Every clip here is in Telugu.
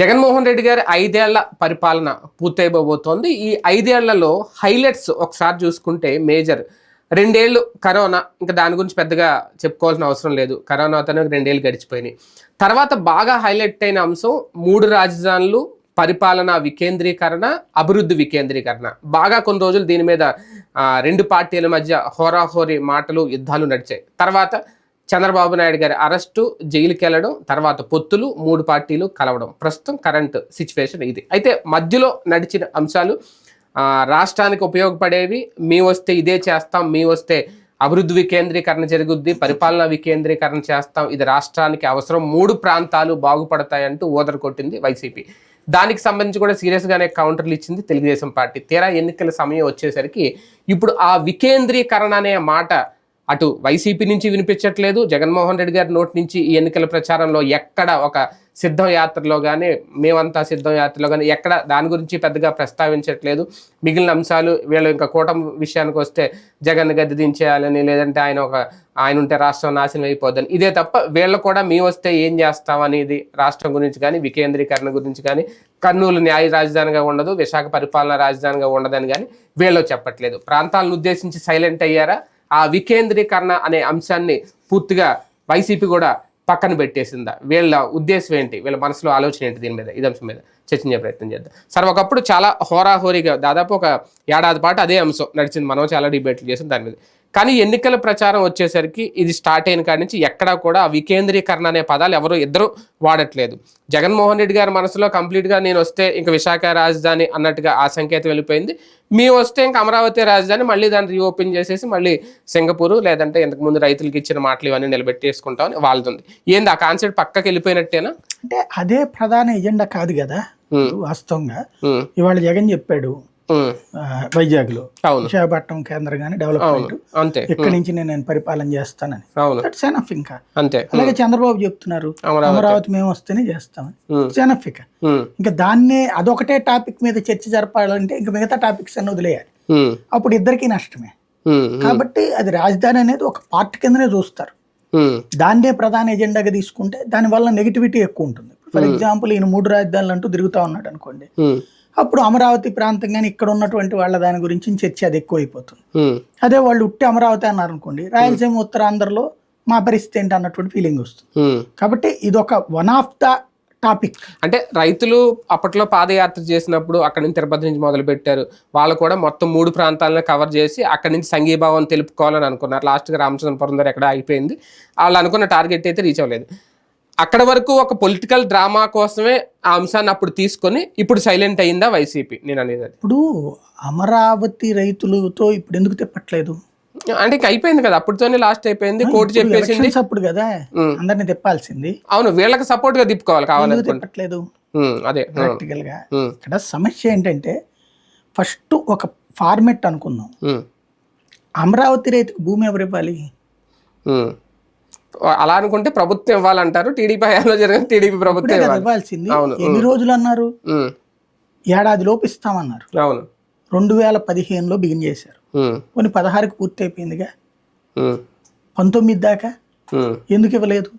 జగన్మోహన్ రెడ్డి గారి ఐదేళ్ళ పరిపాలన పూర్తయిపోబోతోంది. ఈ ఐదేళ్ళలో హైలైట్స్ ఒకసారి చూసుకుంటే మేజర్. రెండేళ్ళు కరోనా ఇంకా దాని గురించి పెద్దగా చెప్పుకోవాల్సిన అవసరం లేదు. కరోనాతోనే రెండేళ్ళు గడిచిపోయినాయి. తర్వాత బాగా హైలైట్ అయిన అంశం మూడు రాజధానులు పరిపాలన వికేంద్రీకరణ అభివృద్ధి వికేంద్రీకరణ. బాగా కొన్ని రోజులు దీని మీద రెండు పార్టీల మధ్య హోరాహోరీ మాటలు యుద్ధాలు నడిచాయి. తర్వాత చంద్రబాబు నాయుడు గారి అరెస్టు జైలుకి వెళ్ళడం తర్వాత పొత్తులు మూడు పార్టీలు కలవడం. ప్రస్తుతం కరెంట్ సిచ్యువేషన్ ఇది. అయితే మధ్యలో నడిచిన అంశాలు రాష్ట్రానికి ఉపయోగపడేవి మీ వస్తే ఇదే చేస్తాం మీ వస్తే అభివృద్ధి వికేంద్రీకరణ జరుగుద్ది పరిపాలన వికేంద్రీకరణ చేస్తాం ఇది రాష్ట్రానికి అవసరం మూడు ప్రాంతాలు బాగుపడతాయంటూ ఓదర కొట్టింది వైసీపీ. దానికి సంబంధించి కూడా సీరియస్గానే కౌంటర్లు ఇచ్చింది తెలుగుదేశం పార్టీ. తీరా ఎన్నికల సమయం వచ్చేసరికి ఇప్పుడు ఆ వికేంద్రీకరణ అనే మాట అటు వైసీపీ నుంచి వినిపించట్లేదు. జగన్మోహన్ రెడ్డి గారి నోటి నుంచి ఈ ఎన్నికల ప్రచారంలో ఎక్కడ ఒక సిద్ధం యాత్రలో కానీ మేమంతా సిద్ధం యాత్రలో కానీ ఎక్కడ దాని గురించి పెద్దగా ప్రస్తావించట్లేదు. మిగిలిన అంశాలు వీళ్ళు ఇంకా కూటమి విషయానికి వస్తే జగన్ గద్దె దించేయాలని లేదంటే ఆయన ఒక ఆయన ఉంటే రాష్ట్రం నాశనం అయిపోద్దని. ఇదే తప్ప వీళ్ళు కూడా మేము వస్తే ఏం చేస్తాం అనేది రాష్ట్రం గురించి కానీ వికేంద్రీకరణ గురించి కానీ కర్నూలు న్యాయ రాజధానిగా ఉండదు విశాఖ పరిపాలన రాజధానిగా ఉండదని కానీ వీళ్ళు చెప్పట్లేదు. ప్రాంతాలను ఉద్దేశించి సైలెంట్ అయ్యారా? ఆ వికేంద్రీకరణ అనే అంశాన్ని పూర్తిగా వైసీపీ కూడా పక్కన పెట్టేసిందా? వీళ్ళ ఉద్దేశం ఏంటి? వీళ్ళ మనసులో ఆలోచన ఏంటి దీని మీద ఇది అంశం మీద? చర్చించే ప్రయత్నం చేద్దాం. సార్ ఒకప్పుడు చాలా హోరాహోరీగా దాదాపు ఒక ఏడాది పాటు అదే అంశం నడిచింది. మనం చాలా డిబేట్లు చేసాం దాని మీద. కానీ ఎన్నికల ప్రచారం వచ్చేసరికి ఇది స్టార్ట్ అయిన కాడి నుంచి ఎక్కడా కూడా వికేంద్రీకరణ అనే పదాలు ఎవరు ఇద్దరు వాడట్లేదు. జగన్మోహన్ రెడ్డి గారి మనసులో కంప్లీట్గా నేను వస్తే ఇంకా విశాఖ రాజధాని అన్నట్టుగా ఆ సంకేతం వెళ్ళిపోయింది. మేము వస్తే ఇంకా అమరావతి రాజధాని మళ్ళీ దాన్ని రీఓపెన్ చేసేసి మళ్ళీ సింగపూర్ లేదంటే ఇంతకుముందు రైతులకు రైతులకి ఇచ్చిన మాటలు ఇవన్నీ నిలబెట్టేసుకుంటామని వాళ్ళది ఏంది ఆ కాన్సెప్ట్ పక్కకి వెళ్ళిపోయినట్టేనా అంటే అదే ప్రధాన ఎజెండా కాదు కదా? వాస్తవంగా ఇవాళ జగన్ చెప్పాడు వైజాగ్లో విశాఖపట్నం కేంద్రంగానే డెవలప్మెంట్ అంతే. ఎక్కడి నుంచి నేను పరిపాలన చేస్తానని. దట్స్ ఎనఫ్ ఇంకా. అంతే. అలాగే చంద్రబాబు చెప్తున్నారు అమరావతి. మేము వస్తేనే చేస్తామని. ఎనఫ్ ఇక. ఇంకా దాన్నే అదొకటే టాపిక్ మీద చర్చ జరపాలంటే ఇంకా మిగతా టాపిక్స్ అన్ని వదిలేయాలి. అప్పుడు ఇద్దరికీ నష్టమే. కాబట్టి అది రాజధాని అనేది ఒక పార్ట్ కిందనే చూస్తారు. దాన్నే ప్రధాన ఎజెండాగా తీసుకుంటే దానివల్ల నెగిటివిటీ ఎక్కువ ఉంటుంది. ఫర్ ఎగ్జాంపుల్ ఈయన మూడు రాజధానులు అంటూ తిరుగుతా ఉన్నాడు అనుకోండి. అప్పుడు అమరావతి ప్రాంతం కానీ ఇక్కడ ఉన్నటువంటి వాళ్ళ దాని గురించి చర్చ అది ఎక్కువైపోతుంది. అదే వాళ్ళు ఉట్టి అమరావతి అన్నారు అనుకోండి రాయలసీమ ఉత్తరాంధ్రలో మా పరిస్థితి ఏంటి అన్నటువంటి ఫీలింగ్ వస్తుంది. కాబట్టి ఇది ఒక వన్ ఆఫ్ ద టాపిక్ అంటే రైతులు అప్పట్లో పాదయాత్ర చేసినప్పుడు అక్కడి నుంచి తిరుపతి నుంచి మొదలు పెట్టారు వాళ్ళు కూడా మొత్తం మూడు ప్రాంతాలను కవర్ చేసి అక్కడి నుంచి సంఘీభావం తెలుపుకోవాలని అనుకున్నారు. లాస్ట్గా రామచంద్రపురం దగ్గర ఎక్కడ అయిపోయింది. వాళ్ళు అనుకున్న టార్గెట్ అయితే రీచ్ అవ్వలేదు. అక్కడ వరకు ఒక పొలిటికల్ డ్రామా కోసమే ఆ అంశాన్ని అప్పుడు తీసుకొని ఇప్పుడు సైలెంట్ అయిందా వైసీపీ? నేను అనేది ఇప్పుడు అమరావతి రైతులతో ఇప్పుడు ఎందుకు తిప్పట్లేదు? అంటే అయిపోయింది కదా అప్పటితోనే లాస్ట్ అయిపోయింది కోర్టు చెప్పేసింది. అప్పుడు కదా. అందరిని తిప్పాల్సింది. అవును వీళ్ళకి సపోర్ట్గా తిప్పుకోవాలి ఎందుకు కావాలనుకుంటే తిప్పట్లేదు? అదే ప్రాక్టికల్గా ఇక్కడ సమస్య ఏంటంటే ఫస్ట్ ఒక ఫార్మెట్ అనుకుందాం. అమరావతి రైతుకు భూమి ఎవరు ఇవ్వాలి. అలా అనుకుంటే ప్రభుత్వం ఇవ్వాలంటారు. టీడీపీ హయాంలో జరిగిన టీడీపీ ప్రభుత్వం ఇవ్వాల్సింది. ఎన్ని రోజులు అన్నారు? ఏడాది లోపు ఇస్తామన్నారు. అవును. రెండు వేల పదిహేనులో బిగిన్ చేశారు. కొన్ని పదహారుకి పూర్తి అయిపోయిందిగా. పంతొమ్మిది దాకా ఎందుకు ఇవ్వలేదు.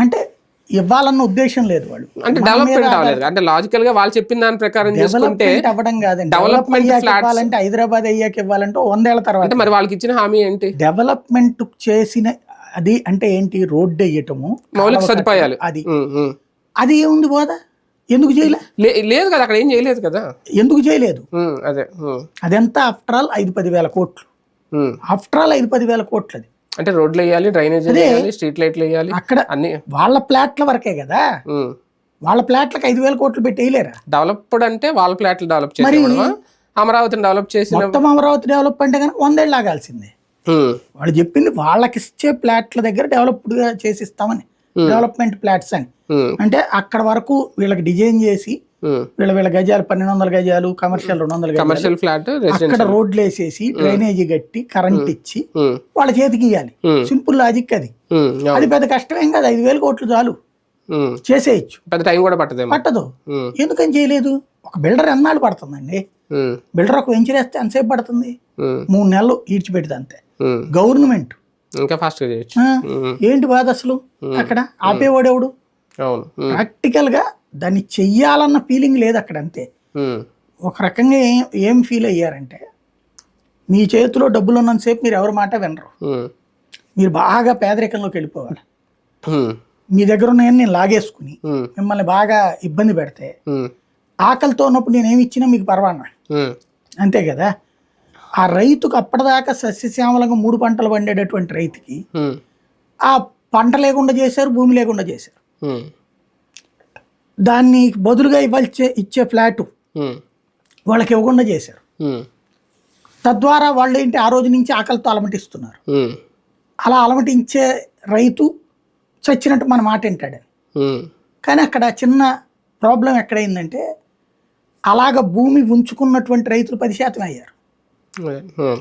అంటే ఇవ్వాలన్న ఉద్దేశం లేదు వాళ్ళు. అంటే డెవలప్మెంట్ అవ్వలేదు. అంటే లాజికల్గా వాళ్ళు చెప్పిన దాని ప్రకారం చూసుకుంటే డెవలప్మెంట్ అవ్వడం కాదండి. development డెవలప్ అయ్యాక flats- ఇవ్వాలంటే హైదరాబాద్ అయ్యాక ఇవ్వాలంటే వందేళ్ళ తర్వాత. అంటే మరి వాళ్ళకి ఇచ్చిన హామీ ఏంటి? డెవలప్మెంట్ చేసిన అది అంటే ఏంటి? రోడ్డు వేయటము మౌలిక సదుపాయాలు. అది. అది ఏముంది బోధ? ఎందుకు చేయలే? లేదు కదా అక్కడ ఏం చేయలేదు కదా. ఎందుకు చేయలేదు? అదే అదంతా ఆఫ్టర్ ఆల్ ఐదు పది వేల కోట్లు. ఆఫ్టర్ ఆల్ ఐదు పది వేల కోట్లు అది అంటే రోడ్లు వేయాలి డ్రైనేజ్ వేయాలి స్ట్రీట్ లైట్లు వేయాలి అక్కడ అన్ని. వాళ్ళ ప్లాట్ల వరకే కదా. వాళ్ళ ప్లాట్లకు ఐదు వేల కోట్లు పెట్టి వేయలేరా? డెవలప్డ్ అంటే వాళ్ళ ప్లాట్లు డెవలప్ చేసి అమరావతిని డెవలప్ చేసిన మొత్తం అమరావతి డెవలప్ అంటే కనుక వందేళ్ళు ఆగాల్సిందే. వాళ్ళు చెప్పింది వాళ్ళకి ఇచ్చే ప్లాట్ల దగ్గర డెవలప్డ్గా చేసి ఇస్తామని డెవలప్మెంట్ ప్లాట్స్ అని. అంటే అక్కడ వరకు వీళ్ళకి డిజైన్ చేసి. వీళ్ళ వీళ్ళ గజాలు పన్నెండు వందల గజాలు కమర్షియల్ రెండు వందల కమర్షియల్ ఫ్లాట్ అక్కడ రోడ్లు వేసేసి డ్రైనేజీ కట్టి కరెంట్ ఇచ్చి వాళ్ళ చేతికి ఇవ్వాలి సింపుల్ లాజిక్ అది. అది పెద్ద కష్టమేం కాదు. ఐదు వేల కోట్లు చాలు. చేసేయచ్చు. పెద్ద టైం కూడా పట్టదు. ఉమ్, ఎందుకని చేయలేదు? ఒక బిల్డర్ ఎన్నాళ్ళు పడుతుందండి? బిల్డర్ ఒక వెంచర్ వేస్తే ఎంతసేపు పడుతుంది? మూడు నెలలు ఈడ్చిపెడితే అంతే. గవర్నమెంట్. ఇంకా ఫాస్ట్ ఏంటి బాధ అసలు? అక్కడ ఆపేవాడెవడు? ప్రాక్టికల్గా దాన్ని చెయ్యాలన్న ఫీలింగ్ లేదు అక్కడ అంతే. ఒక రకంగా ఏం ఏం ఫీల్ అయ్యారంటే మీ చేతిలో డబ్బులు ఉన్నంతసేపు మీరు ఎవరి మాట వినరు. మీరు బాగా పేదరికంలోకి వెళ్ళిపోవాలి. మీ దగ్గర ఉన్నాయని నేను లాగేసుకుని మిమ్మల్ని బాగా ఇబ్బంది పెడితే ఆకలితో ఉన్నప్పుడు నేను ఏమి ఇచ్చినా మీకు పర్వానా అంతే కదా? ఆ రైతుకు అప్పటిదాకా సస్యశ్యామలంగా మూడు పంటలు పండేటటువంటి రైతుకి ఆ పంట లేకుండా చేశారు భూమి లేకుండా చేశారు. దాన్ని బదులుగా ఇవ్వాల్చే ఇచ్చే ఫ్లాటు వాళ్ళకి ఇవ్వకుండా చేశారు. తద్వారా వాళ్ళు ఏంటి ఆ రోజు నుంచి ఆకలితో అలమటిస్తున్నారు. అలా అలమటించే రైతు చచ్చినట్టు మన మాట వింటాడని ఉమ్, కానీ అక్కడ చిన్న ప్రాబ్లం ఎక్కడైందంటే అలాగ భూమి ఉంచుకున్నటువంటి రైతులు పది శాతం అయ్యారు.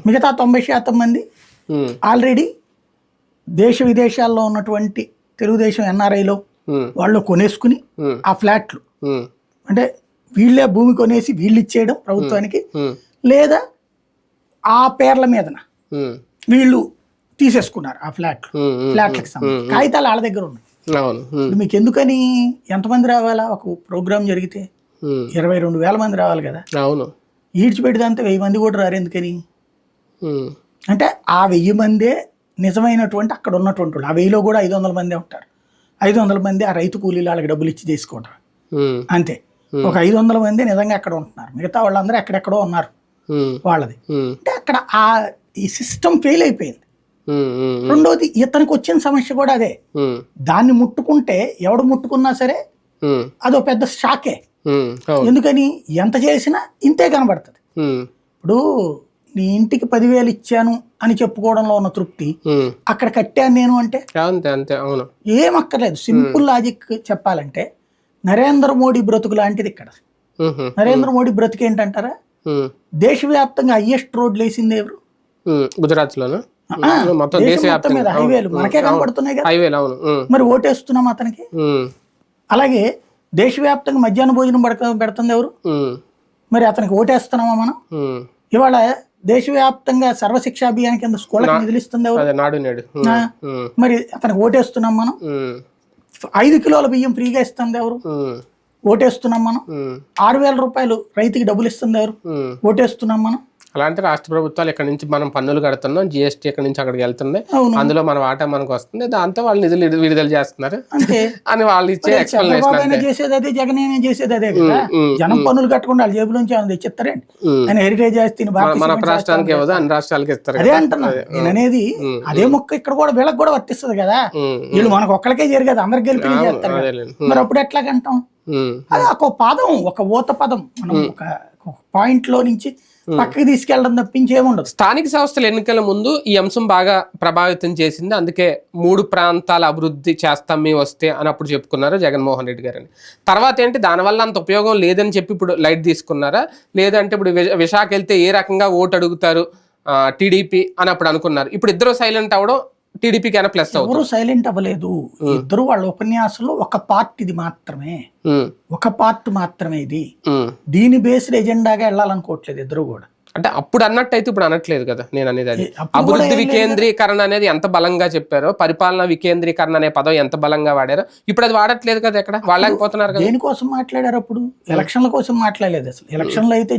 మిగతా తొంభై శాతం మంది ఆల్రెడీ దేశ విదేశాల్లో ఉన్నటువంటి తెలుగుదేశం ఎన్ఆర్ఐలో వాళ్ళు కొనేసుకుని ఆ. ఫ్లాట్లు. అంటే వీళ్ళే భూమి కొనేసి వీళ్ళు ఇచ్చేయడం ప్రభుత్వానికి లేదా ఆ పేర్ల మీదన వీళ్ళు తీసేసుకున్నారు ఆ ఫ్లాట్లు ఫ్లాట్లకు సంబంధించి. కాగితాలు వాళ్ళ దగ్గర ఉన్నాయి. మీకు ఎందుకని ఎంతమంది రావాలా? ఒక ప్రోగ్రామ్ జరిగితే ఇరవై రెండు వేల మంది రావాలి కదా. అవును. ఈడ్చిపెడితే వెయ్యి మంది కూడా రారు ఎందుకని? అంటే ఆ వెయ్యి మందే నిజమైనటువంటి అక్కడ ఉన్నటువంటి వాళ్ళు. ఆ వెయ్యిలో కూడా ఐదు వందల మందే ఉంటారు. ఐదు వందల మంది ఆ రైతు కూలీలు వాళ్ళకి డబ్బులు ఇచ్చి తీసుకుంటారు అంతే. ఒక ఐదు వందల మంది నిజంగా అక్కడ ఉంటున్నారు. మిగతా వాళ్ళందరూ ఎక్కడెక్కడో ఉన్నారు. వాళ్ళది. అంటే అక్కడ ఆ ఈ సిస్టమ్ ఫెయిల్ అయిపోయింది. రెండోది ఇతనికి వచ్చిన సమస్య కూడా అదే. దాన్ని ముట్టుకుంటే ఎవడు ముట్టుకున్నా సరే అదో పెద్ద షాకే. ఎందుకని? ఎంత చేసినా ఇంతే కనబడుతుంది. ఇప్పుడు నీ ఇంటికి పదివేలు ఇచ్చాను అని చెప్పుకోవడంలో ఉన్న తృప్తి అక్కడ కట్టాను నేను అంటే? అంతే అంతే అవును. ఏం అక్కర్లేదు. సింపుల్ లాజిక్ చెప్పాలంటే నరేంద్ర మోడీ బ్రతుకు లాంటిది ఇక్కడ. నరేంద్ర మోడీ బ్రతుకు ఏంటంటారా? దేశవ్యాప్తంగా హైయెస్ట్ రోడ్లు వేసింది ఎవరు? మొత్తం మొత్తం దేశవ్యాప్తంగా మీద హైవేలు. మనకే కనబడుతున్నాయి కదా. హైవేలు అవును. ఉమ్, మరి ఓటేస్తున్నాం అతనికి? అలాగే దేశవ్యాప్తంగా మధ్యాహ్న భోజనం పడక పెడుతుంది ఎవరు? మరి అతనికి ఓటేస్తున్నామా మనం? ఇవాళ దేశవ్యాప్తంగా సర్వశిక్ష అభియాన్ కింద స్కూళ్ళకి నిధులు ఇస్తుంది ఎవరు? నాడు నేడు. మరి అతనికి ఓటేస్తున్నాం మనం? ఐదు కిలోల బియ్యం ఫ్రీగా ఇస్తుంది ఎవరు? ఓటేస్తున్నాం మనం? ఆరు వేల రూపాయలు రైతుకి డబ్బులు ఇస్తుంది ఎవరు. ఓటేస్తున్నాం మనం? అలాంటి రాష్ట్ర ప్రభుత్వాలు ఇక్కడ నుంచి మనం పన్నులు కడుతున్నాం జిఎస్టీ ఇక్కడ నుంచి అక్కడికి వెళ్తుంది అవును. అందులో మన వాటా మనకు వస్తుంది. దాంతో వాళ్ళు నిధులు విడు- విడుదల చేస్తున్నారు. అని వాళ్ళు ఇచ్చే ఎక్స్ప్లెనేషన్ చేసేది అదే జగన్ చేసేది అదే కదా? జనం పన్నులు కట్టకుండా వాళ్ళ జేబులోంచి ఏమైనా తెచ్చిస్తారండి ఆయన హెరిటేజ్ మన రాష్ట్రానికి ఇవ్వదు అన్ని రాష్ట్రాలకి ఇస్తారు అదే కదా. అంటున్నా. నేను అనేది అదే మొక్క ఇక్కడ కూడా వీళ్ళకి కూడా వర్తిస్తుంది కదా? వీళ్ళు మనకు ఒక్కడికే జరగదు అందరికి గెలిపి చేస్తారు కదా. మరి అప్పుడు ఎట్లాగంటాం? అది ఒక పదం ఒక ఊత పదం. మనం ఒక పాయింట్లో నుంచి పక్కకి తీసుకెళ్ళడం తప్పించి ఏముండదు. స్థానిక సంస్థల ఎన్నికల ముందు ఈ అంశం బాగా ప్రభావితం చేసింది. అందుకే మూడు ప్రాంతాల అభివృద్ధి చేస్తాం మేము వస్తే అని అప్పుడు చెప్పుకున్నారు జగన్మోహన్ రెడ్డి గారని తర్వాత ఏంటి? దానివల్ల అంత ఉపయోగం లేదని చెప్పి ఇప్పుడు లైట్ తీసుకున్నారా? లేదంటే ఇప్పుడు విశాఖ వెళ్తే ఏ రకంగా ఓటు అడుగుతారు? టీడీపీ అని అప్పుడు అనుకున్నారు. ఇప్పుడు ఇద్దరు సైలెంట్ అవడం టీడీపీకి అయినా ప్లస్ ఎవరు సైలెంట్ అవ్వలేదు. ఇద్దరు వాళ్ళ ఉపన్యాసంలో ఒక పార్ట్ ఇది మాత్రమే. ఒక పార్ట్ మాత్రమే ఇది. దీని బేస్డ్ ఎజెండాగా వెళ్ళాలనుకోవట్లేదు ఇద్దరు కూడా. అంటే అప్పుడు అన్నట్టు అయితే ఇప్పుడు అనట్లేదు కదా నేను అనేది అది. అభివృద్ధి వికేంద్రీకరణ అనేది ఎంత బలంగా చెప్పారో పరిపాలన వికేంద్రీకరణ అనే పదం ఎంత బలంగా వాడారో ఇప్పుడు అది వాడట్లేదు కదా ఎక్కడ? వాళ్ళకపోతున్నారు కదా. దేనికోసం మాట్లాడారు అప్పుడు? ఎలక్షన్ల కోసం మాట్లాడలేదు అసలు. ఎలక్షన్లో అయితే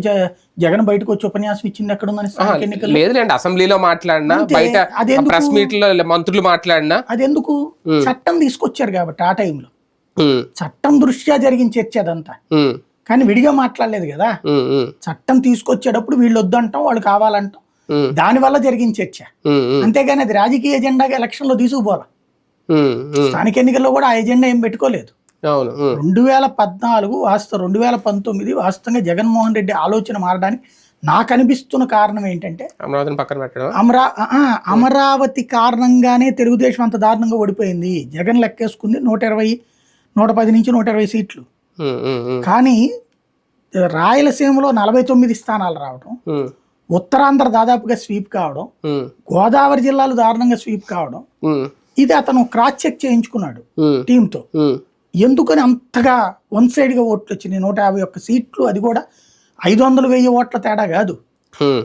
జగన్ బయటకు వచ్చి ఉపన్యాసం ఇచ్చింది ఎక్కడ ఉందని లేదులేండి అసెంబ్లీలో మాట్లాడినా బయట? ప్రెస్ మీట్లో మంత్రులు మాట్లాడినా. అది ఎందుకు చట్టం తీసుకొచ్చారు కాబట్టి ఆ టైంలో. చట్టం దృష్ట్యా జరిగిన చర్చ అదంతా. కానీ విడిగా మాట్లాడలేదు కదా. చట్టం తీసుకొచ్చేటప్పుడు వీళ్ళు వద్దంటాం వాళ్ళు కావాలంటాం. దానివల్ల జరిగిన చర్చ. అంతేగాని అది రాజకీయ ఎజెండాగా ఎలక్షన్లో ఉమ్. స్థానిక ఎన్నికల్లో కూడా ఆ ఎజెండా ఏం పెట్టుకోలేదు. రెండు వేల పద్నాలుగు వాస్తవం రెండు వేల పంతొమ్మిది వాస్తవంగా జగన్మోహన్ రెడ్డి ఆలోచన మారడానికి నాకు అనిపిస్తున్న కారణం ఏంటంటే అమరావతిని పక్కన పెట్టడం అమరా అమరావతి కారణంగానే తెలుగుదేశం అంత దారుణంగా ఓడిపోయింది. జగన్ లెక్కేసుకుంది నూట ఇరవై నూట పది నుంచి నూట ఇరవై సీట్లు. కానీ రాయలసీమలో నలభై తొమ్మిది స్థానాలు రావడం ఉత్తరాంధ్ర దాదాపుగా స్వీప్ కావడం గోదావరి జిల్లాలు దారుణంగా స్వీప్ కావడం ఇది అతను క్రాస్ చెక్ చేయించుకున్నాడు టీంతో. ఎందుకని అంతగా వన్ సైడ్గా ఓట్లు వచ్చినాయి? నూట యాభై ఒక్క సీట్లు అది కూడా ఐదు వందలు వెయ్యి ఓట్ల తేడా కాదు.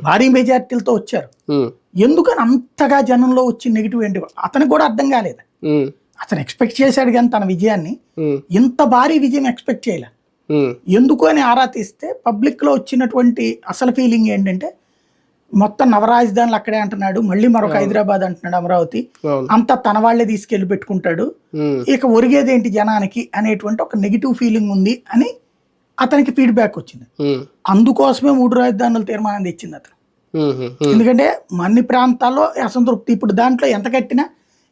భారీ మెజార్టీలతో వచ్చారు. ఎందుకని అంతగా జనంలో వచ్చి నెగిటివ్ ఏంటి? అతనికి కూడా అర్థం కాలేదు. అతను ఎక్స్పెక్ట్ చేశాడు కానీ తన విజయాన్ని. ఇంత భారీ విజయం ఎక్స్పెక్ట్ చేయలే. ఎందుకు అని ఆరా తీస్తే పబ్లిక్లో వచ్చినటువంటి అసలు ఫీలింగ్ ఏంటంటే మొత్తం నవరాజధానులు అక్కడే అంటున్నాడు మళ్ళీ మరొక హైదరాబాద్ అంటున్నాడు అమరావతి. అంతా తన వాళ్ళే తీసుకెళ్ళి పెట్టుకుంటాడు. ఇక ఒరిగేదేంటి జనానికి అనేటువంటి ఒక నెగిటివ్ ఫీలింగ్ ఉంది అని అతనికి ఫీడ్బ్యాక్ వచ్చింది. అందుకోసమే మూడు రాజధానుల తీర్మానం తెచ్చింది అతను. ఎందుకంటే అన్ని ప్రాంతాల్లో అసంతృప్తి. ఇప్పుడు దాంట్లో ఎంత కట్టినా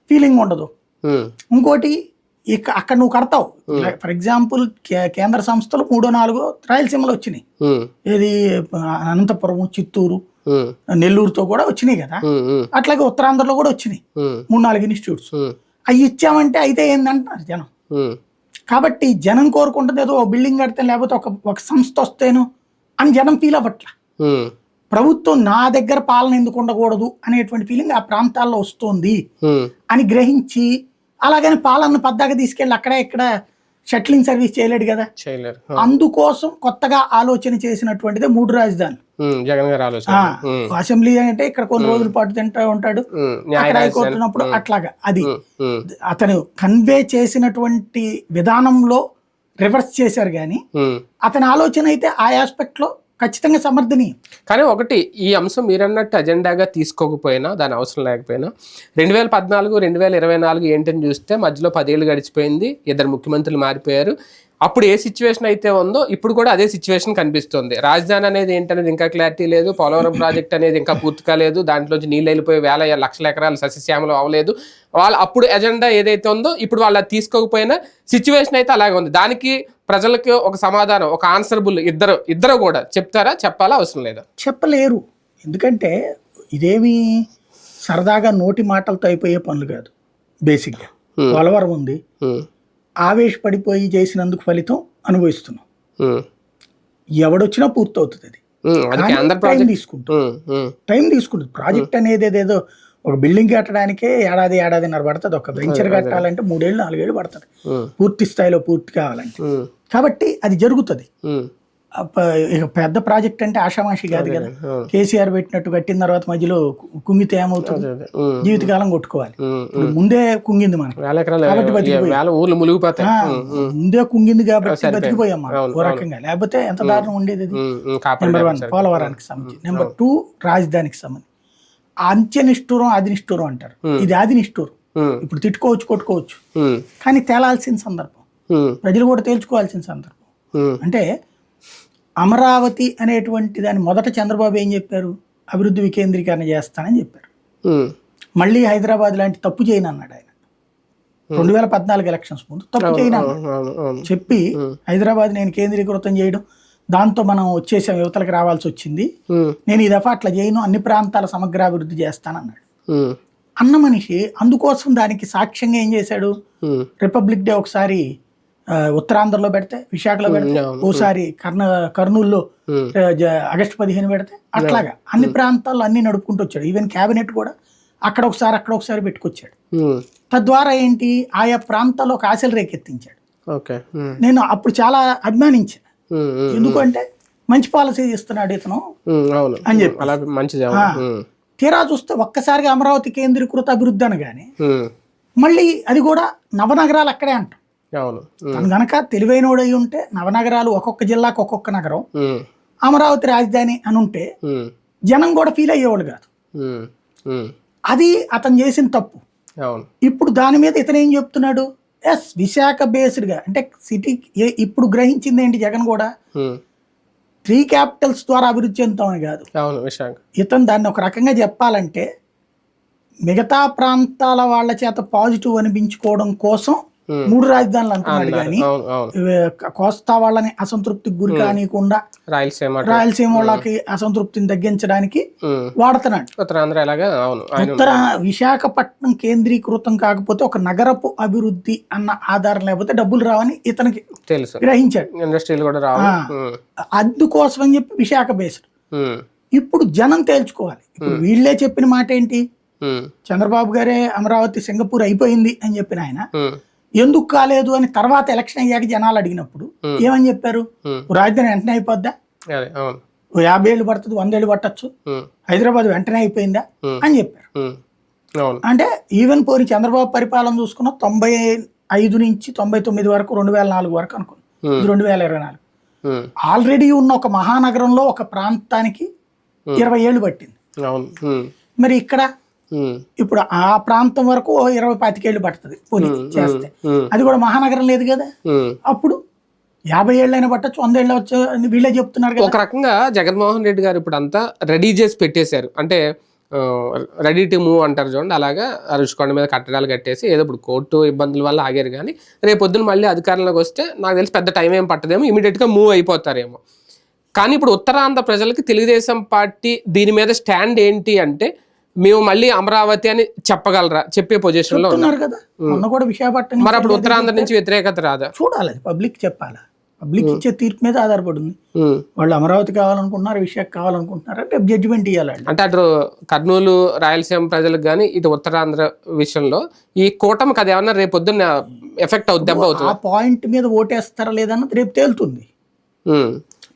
ఫీలింగ్ ఉండదు. ఇంకోటి ఇక అక్కడ నువ్వు కడతావు. ఫర్ ఎగ్జాంపుల్ కేంద్ర సంస్థలు మూడో నాలుగో రాయలసీమలో వచ్చినాయి. ఏది అనంతపురం చిత్తూరు నెల్లూరుతో కూడా వచ్చినాయి కదా. అట్లాగే ఉత్తరాంధ్రలో కూడా వచ్చినాయి. మూడు నాలుగు ఇన్స్టిట్యూట్స్. అవి ఇచ్చామంటే అయితే ఏందంటున్నారు జనం. కాబట్టి జనం కోరుకుంటుంది ఏదో ఒక బిల్డింగ్ కడితే లేకపోతే ఒక ఒక సంస్థ వస్తేను అని జనం ఫీల్ అవ్వట్ల. ప్రభుత్వం నా దగ్గర పాలన ఎందుకు ఉండకూడదు అనేటువంటి ఫీలింగ్ ఆ ప్రాంతాల్లో వస్తుంది అని గ్రహించి అలాగని పాలన పద్దాక తీసుకెళ్ళి అక్కడ ఇక్కడ షట్లింగ్ సర్వీస్ చేయలేడు కదా. చేయలేరు అందుకోసం కొత్తగా ఆలోచన చేసినటువంటిదే మూడు రాజధానులు ఉమ్, జగన్ గారు ఆలోచన. అసెంబ్లీ అంటే ఇక్కడ కొన్ని రోజుల పాటు తింటా ఉంటాడు. అక్కడ రాజధాని. హైకోర్టు ఉన్నప్పుడు అట్లాగా అది. అతను కన్వే చేసినటువంటి విధానంలో రివర్స్ చేశారు కానీ. అతని ఆలోచన అయితే ఆ ఆస్పెక్ట్లో ఖచ్చితంగా సమర్థనీయం. కానీ ఒకటి ఈ అంశం మీరన్నట్టు అజెండాగా తీసుకోకపోయినా దాని అవసరం లేకపోయినా రెండు వేల పద్నాలుగు రెండు వేల ఇరవై నాలుగు ఏంటని చూస్తే మధ్యలో పదేళ్ళు గడిచిపోయింది ఇద్దరు ముఖ్యమంత్రులు మారిపోయారు. అప్పుడు ఏ సిచ్యువేషన్ అయితే ఉందో ఇప్పుడు కూడా అదే సిచ్యువేషన్ కనిపిస్తుంది. రాజధాని అనేది ఏంటనేది ఇంకా క్లారిటీ లేదు. పోలవరం ప్రాజెక్ట్ అనేది ఇంకా పూర్తి కాలేదు దాంట్లోంచి నీళ్ళు వెళ్ళిపోయి వేల లక్షల ఎకరాలు సస్యశ్యామలం అవ్వలేదు. వాళ్ళ అప్పుడు ఎజెండా ఏదైతే ఉందో ఇప్పుడు వాళ్ళు అది తీసుకోకపోయినా సిచ్యువేషన్ అయితే అలాగే ఉంది. దానికి ప్రజలకి ఒక సమాధానం ఒక ఆన్సరబుల్ ఇద్దరు ఇద్దరు కూడా చెప్తారా చెప్పాలా అవసరం లేదా? చెప్పలేరు. ఎందుకంటే ఇదేమి సరదాగా నోటి మాటలతో అయిపోయే పనులు కాదు. బేసిక్గా. పోలవరం ఉంది. ఆవేశపడిపోయి చేసినందుకు ఫలితం అనుభవిస్తున్నాం. ఎవడొచ్చినా పూర్తవుతుంది అది. టైం ఉమ్, టైం తీసుకుంటుంది. ప్రాజెక్ట్ అనేది ఏదేదో ఒక బిల్డింగ్ కట్టడానికే ఏడాది ఏడాదిన్నర పడుతుంది. ఒక వెంచర్ కట్టాలంటే మూడేళ్ళు నాలుగేళ్ళు పడుతుంది. పూర్తి స్థాయిలో పూర్తి కావాలంటే. కాబట్టి అది జరుగుతుంది. ఇక పెద్ద ప్రాజెక్ట్ అంటే ఆషామాషి కాదు కదా. కేసీఆర్ పెట్టినట్టు కట్టిన తర్వాత మధ్యలో కుంగితే ఏమవుతుంది? జీవితకాలం కొట్టుకోవాలి. ముందే కుంగింది ఎకరాలు కాబట్టి మునిగిపోతాయి. ముందే కుంగింది కాబట్టి. బతికిపోయాం మనం ఓ రకంగా. లేకపోతే ఎంత దారుణం ఉండేది నెంబర్ వన్. పోలవరానికి సంబంధించి. నెంబర్ టూ రాజధానికి సంబంధించి. అంత్యనిష్ఠూరం ఆదినిష్ఠూరం అంటారు. ఇది ఆదినిష్ఠూరం. ఉమ్, ఇప్పుడు తిట్టుకోవచ్చు కొట్టుకోవచ్చు. కానీ తేలాల్సిన సందర్భం. ప్రజలు కూడా తేల్చుకోవాల్సిన సందర్భం. అంటే అమరావతి అనేటువంటి దాన్ని మొదట చంద్రబాబు ఏం చెప్పారు? అభివృద్ధి వికేంద్రీకరణ చేస్తానని చెప్పారు. మళ్ళీ హైదరాబాద్ లాంటి తప్పు చేయను అన్నాడు ఆయన. రెండు వేల పద్నాలుగు ఎలక్షన్స్ ముందు తప్పు చేయను అన్నాడు. చెప్పి హైదరాబాద్ నేను కేంద్రీకృతం చేయడం దాంతో మనం వచ్చేసాం యువతలకు రావాల్సి వచ్చింది. నేను ఈ దఫా అట్లా చేయను అన్ని ప్రాంతాల సమగ్రాభివృద్ధి చేస్తానన్నాడు. అన్న మనిషి అందుకోసం దానికి సాక్ష్యంగా ఏం చేశాడు? రిపబ్లిక్ డే ఒకసారి ఉత్తరాంధ్రలో పెడితే విశాఖలో పెడితే. ఓసారి కర్ణ కర్నూల్లో ఆగస్టు పదిహేను పెడితే అట్లాగా. అన్ని ప్రాంతాల్లో అన్ని నడుపుకుంటూ వచ్చాడు. ఈవెన్ క్యాబినెట్ కూడా అక్కడ ఒకసారి అక్కడ ఒకసారి పెట్టుకొచ్చాడు. తద్వారా ఏంటి? ఆయా ప్రాంతాల్లో ఒక ఆశలు రేకెత్తించాడు. నేను అప్పుడు చాలా ఉమ్, ఎందుకంటే మంచి పాలసీ ఇస్తున్నాడు ఇతను. అని చెప్పి. తీరా చూస్తే ఒక్కసారిగా అమరావతి కేంద్రీకృత అభివృద్ధి అనగానే మళ్ళీ అది కూడా నవనగరాలు అక్కడే అంటాం. అవును. తను గనక తెలివైనోడై ఉంటే నవనగరాలు ఒక్కొక్క జిల్లాకు ఒక్కొక్క నగరం. అమరావతి రాజధాని అని ఉంటే జనం కూడా ఫీల్ అయ్యేవాళ్ళు కాదు. అది అతను చేసిన తప్పు. ఇప్పుడు దాని మీద ఇతను ఏం చెప్తున్నాడు? ఎస్ విశాఖ బేస్డ్గా అంటే సిటీ ఇప్పుడు గ్రహించింది ఏంటి జగన్ కూడా? త్రీ క్యాపిటల్స్ ద్వారా అభివృద్ధి చెందుతామని కాదు. ఇతను దాన్ని ఒక రకంగా చెప్పాలంటే మిగతా ప్రాంతాల వాళ్ళ చేత పాజిటివ్ అనిపించుకోవడం కోసం మూడు రాజధానులు అంటున్నాడు. కానీ కోస్తా వాళ్ళని అసంతృప్తికి గురి కానియకుండా రాయలసీమ. రాయలసీమ వాళ్ళకి అసంతృప్తిని తగ్గించడానికి వాడుతున్నాడు. ఉత్తరాంధ్ర అవును ఉత్తర విశాఖపట్నం కేంద్రీకృతం కాకపోతే ఒక నగరపు అభివృద్ధి అన్న ఆధారం లేకపోతే డబ్బులు రావని ఇతనికి తెలుసు. గ్రహించాడు. ఇండస్ట్రీలు కూడా రావు. అందుకోసం అని చెప్పి విశాఖ బేస్డ్ ఇప్పుడు జనం తేల్చుకోవాలి. ఇప్పుడు వీళ్ళే చెప్పిన మాట ఏంటి చంద్రబాబు గారే అమరావతి సింగపూర్ అయిపోయింది అని చెప్పిన ఆయన. ఎందుకు కాలేదు అని తర్వాత ఎలక్షన్ అయ్యాక జనాలు అడిగినప్పుడు. ఏమని చెప్పారు? రాజధాని వెంటనే అయిపోద్దా? యాభై ఏళ్ళు పడుతుంది వంద ఏళ్ళు పట్టచ్చు. హైదరాబాద్ వెంటనే అయిపోయిందా. అని చెప్పారు. అంటే ఈవెన్ పోని చంద్రబాబు పరిపాలన చూసుకున్న తొంభై ఐదు నుంచి తొంభై తొమ్మిది వరకు రెండు వేల నాలుగు వరకు అనుకోండి. రెండు వేల ఇరవై నాలుగు. ఆల్రెడీ ఉన్న ఒక మహానగరంలో ఒక ప్రాంతానికి ఇరవై ఏళ్ళు పట్టింది. మరి ఇక్కడ ఇప్పుడు ఆ ప్రాంతం వరకు ఇరవై పాతికేళ్ళు పడుతుంది పోనీ చేస్తే. అది కూడా మహానగరం లేదు కదా. అప్పుడు యాభై ఏళ్ళైనా పట్టచ్చు వంద ఏళ్ళు వచ్చు అని వీళ్ళే చెప్తున్నారు ఒక రకంగా జగన్మోహన్ రెడ్డి గారు ఇప్పుడు అంతా రెడీ చేసి పెట్టేశారు. అంటే రెడీ టు మూవ్ అంటారు చూడండి అలాగా రుషికొండ మీద కట్టడాలు కట్టేసి ఏదో ఇప్పుడు కోర్టు ఇబ్బందుల వల్ల ఆగారు కానీ రేపు పొద్దున మళ్ళీ అధికారంలోకి వస్తే నాకు తెలిసి పెద్ద టైం ఏం పట్టదేమో ఇమీడియట్గా మూవ్ అయిపోతారేమో. కానీ ఇప్పుడు ఉత్తరాంధ్ర ప్రజలకి తెలుగుదేశం పార్టీ దీని మీద స్టాండ్ ఏంటి అంటే మేము మళ్ళీ అమరావతి అని చెప్పగలరా? చెప్పే పొజిషన్లో ఉన్నారు చెప్తున్నారు కదా. మొన్న కూడా విశాఖపట్నం మరి అప్పుడు ఉత్తరాంధ్ర నుంచి వ్యతిరేకత రాదా? చూడాలి పబ్లిక్ చెప్పాలా? పబ్లిక్ ఇచ్చే తీర్పు మీద ఆధారపడి ఉంది ఉమ్. వాళ్ళు అమరావతి కావాలనుకుంటున్నారు విశాఖ కావాలనుకుంటున్నారు అంటే జడ్జిమెంట్ ఇవ్వాలి వాళ్ళు. అంటే అటు కర్నూలు రాయలసీమ ప్రజలకు కానీ ఇటు ఉత్తరాంధ్ర విషయంలో ఈ కూటమికి అది ఏమన్నా రేపు పొద్దున్న ఎఫెక్ట్ అవుతుంది దెబ్బ అవుతుంది? ఆ పాయింట్ మీద ఓటేస్తారా లేదన్నది రేపు తేలుతుంది.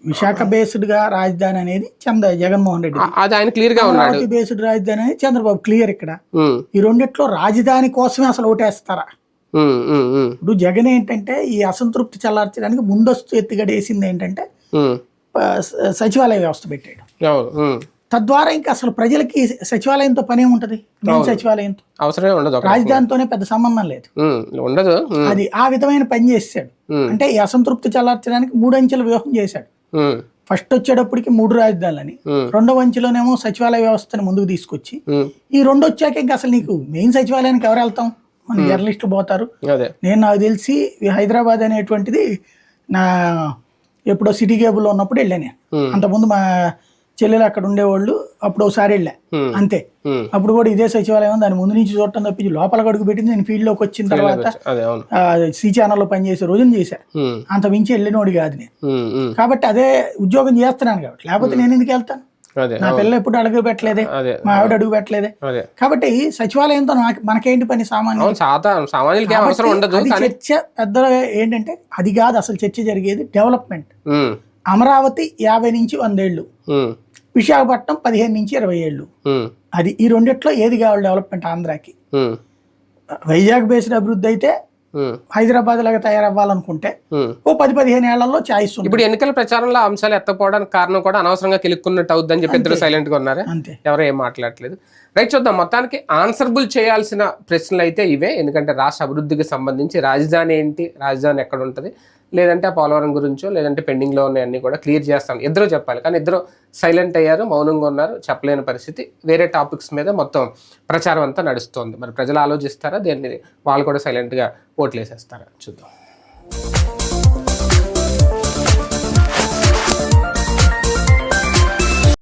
విశాఖ బేస్డ్గా రాజధాని అనేది చంద్ర జగన్మోహన్ రెడ్డి అది ఆయన క్లియర్గా ఉన్నాడు బేస్డ్ రాజధాని అనేది చంద్రబాబు క్లియర్ ఇక్కడ. ఈ రెండిట్లో రాజధాని కోసమే అసలు ఓటేస్తారా. ఇప్పుడు జగన్ ఏంటంటే ఈ అసంతృప్తి చల్లార్చడానికి ముందస్తు ఎత్తుగడ వేసింది ఏంటంటే సచివాలయ వ్యవస్థ పెట్టాడు. తద్వారా ఇంకా అసలు ప్రజలకి సచివాలయంతో పని మెయిన్ సచివాలయంతో అవసరమే ఉండదు రాజధానితోనే పెద్ద సంబంధం లేదు. ఉండదు. అది ఆ విధమైన పని చేశాడు. అంటే ఈ అసంతృప్తి చల్లార్చడానికి మూడు అంచెల వ్యూహం చేశాడు. ఫస్ట్ వచ్చేటప్పటికి మూడు రాజధానులని. రెండవ అంచెలోనేమో సచివాలయ వ్యవస్థని ముందుకు తీసుకొచ్చి. ఈ రెండు వచ్చాక ఇంకా అసలు నీకు మెయిన్ సచివాలయానికి ఎవరు వెళ్తాం మన జర్నలిస్టులు పోతారు నేను నాకు తెలిసి హైదరాబాద్ అనేటువంటిది నా ఎప్పుడో సిటీ కేబుల్లో ఉన్నప్పుడు వెళ్ళాను నేను. అంతకుముందు మా చెల్లెలు అక్కడ ఉండేవాళ్ళు అప్పుడు ఒకసారి వెళ్ళా. అంతే. అప్పుడు కూడా ఇదే సచివాలయం దాని ముందు నుంచి చూడటం తప్పించి లోపల అడుగు పెట్టింది. నేను ఫీల్డ్లోకి వచ్చిన తర్వాత సి ఛానల్లో పనిచేసే రోజున చేశా. అంత మించి వెళ్ళినోడు కాదు నేను. కాబట్టి అదే ఉద్యోగం చేస్తున్నాను కాబట్టి. లేకపోతే నేను ఎందుకు వెళ్తాను? నా పిల్ల ఎప్పుడు అడుగు పెట్టలేదే? మా ఆవిడ అడుగు పెట్టలేదే? కాబట్టి సచివాలయంతో నాకు మనకేంటి పని సామాన్యం చర్చ పెద్ద ఏంటంటే అది కాదు. అసలు చర్చ జరిగేది డెవలప్మెంట్. అమరావతి యాభై నుంచి వందేళ్ళు. ఉమ్. విశాఖపట్నం పదిహేను నుంచి ఇరవై ఏళ్ళు. అది ఈ రెండిట్లో ఏది కావాలి డెవలప్మెంట్ ఆంధ్రాకి. వైజాగ్ బేస్డ్ అభివృద్ధి అయితే. హైదరాబాద్ లాగా తయారవ్వాలనుకుంటే. ఓ పది పదిహేను ఏళ్ళలో ఛాయిస్ ఉంది ఇప్పుడు ఎన్నికల ప్రచారంలో అంశాలు ఎత్తకపోవడానికి కారణం కూడా అనవసరంగా కిలుక్కున్నట్టు అవుద్దని చెప్పి ఇద్దరు సైలెంట్గా ఉన్నారా? అంతే. ఎవరు ఏం మాట్లాడలేదు రైట్ చూద్దాం. మొత్తానికి ఆన్సర్బుల్ చేయాల్సిన ప్రశ్నలు అయితే ఇవే. ఎందుకంటే రాష్ట్ర అభివృద్ధికి సంబంధించి రాజధాని ఏంటి? రాజధాని ఎక్కడ ఉంటుంది? లేదంటే ఆ పోలవరం గురించో లేదంటే పెండింగ్లో ఉన్నాయన్నీ కూడా క్లియర్ చేస్తాను. ఇద్దరు చెప్పాలి. కానీ ఇద్దరు సైలెంట్ అయ్యారు మౌనంగా ఉన్నారు చెప్పలేని పరిస్థితి. వేరే టాపిక్స్ మీద మొత్తం ప్రచారం అంతా నడుస్తోంది. మరి ప్రజలు ఆలోచిస్తారా? దేన్ని వాళ్ళు కూడా సైలెంట్గా ఓట్లు వేసేస్తారా చూద్దాం.